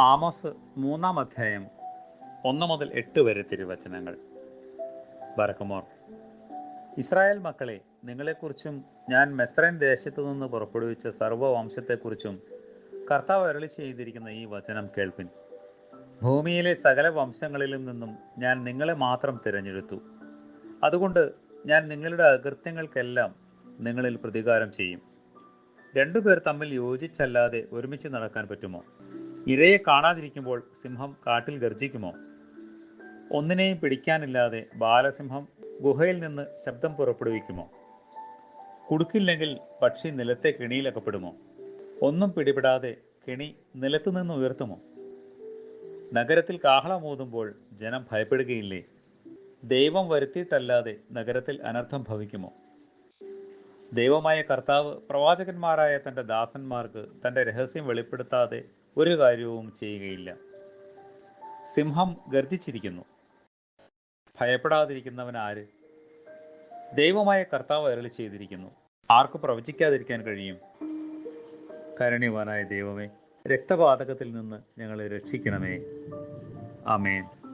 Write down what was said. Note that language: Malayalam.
ആമോസ് മൂന്നാം അധ്യായം ഒന്ന് മുതൽ എട്ട് വരെ തിരുവചനങ്ങൾ. ബറക്കുമോർ ഇസ്രായേൽ മക്കളെ നിങ്ങളെക്കുറിച്ചും ഞാൻ മെസ്രൈൻ ദേശത്തു നിന്ന് പുറപ്പെടുവിച്ച സർവവംശത്തെക്കുറിച്ചും കർത്താവ് അരളി ചെയ്തിരിക്കുന്ന ഈ വചനം കേൾപ്പിൻ. ഭൂമിയിലെ സകല വംശങ്ങളിലും നിന്നും ഞാൻ നിങ്ങളെ മാത്രം തിരഞ്ഞെടുത്തു. അതുകൊണ്ട് ഞാൻ നിങ്ങളുടെ അകൃത്യങ്ങൾക്കെല്ലാം നിങ്ങളിൽ പ്രതികാരം ചെയ്യും. രണ്ടുപേർ തമ്മിൽ യോജിച്ചല്ലാതെ ഒരുമിച്ച് നടക്കാൻ പറ്റുമോ? ഇരയെ കാണാതിരിക്കുമ്പോൾ സിംഹം കാട്ടിൽ ഗർജിക്കുമോ ഒന്നിനെയും പിടിക്കാനില്ലാതെ ബാലസിംഹം ഗുഹയിൽ നിന്ന് ശബ്ദം പുറപ്പെടുവിക്കുമോ? കുടുക്കില്ലെങ്കിൽ പക്ഷി നിലത്തെ കെണിയിലകപ്പെടുമോ? ഒന്നും പിടിപെടാതെ കെണി നിലത്തു നിന്ന് ഉയർത്തുമോ? നഗരത്തിൽ കാഹളമൂതുമ്പോൾ ജനം ഭയപ്പെടുകയില്ലേ? ദൈവം വരുത്തിയിട്ടല്ലാതെ നഗരത്തിൽ അനർത്ഥം ഭവിക്കുമോ? ദൈവമായ കർത്താവ് പ്രവാചകന്മാരായ തന്റെ ദാസന്മാർക്ക് തന്റെ രഹസ്യം വെളിപ്പെടുത്താതെ ഒരു കാര്യവും ചെയ്യുകയില്ല. സിംഹം ഗർജിച്ചിരിക്കുന്നു. ഭയപ്പെടാതിരിക്കുന്നവൻ ആര് ദൈവമായ കർത്താവ് അരളി ചെയ്തിരിക്കുന്നു. ആർക്ക് പ്രവചിക്കാതിരിക്കാൻ കഴിയും. കരുണ്യവാനായ ദൈവമേ രക്തപാതകത്തിൽ നിന്ന് ഞങ്ങളെ രക്ഷിക്കണമേ. ആമേൻ.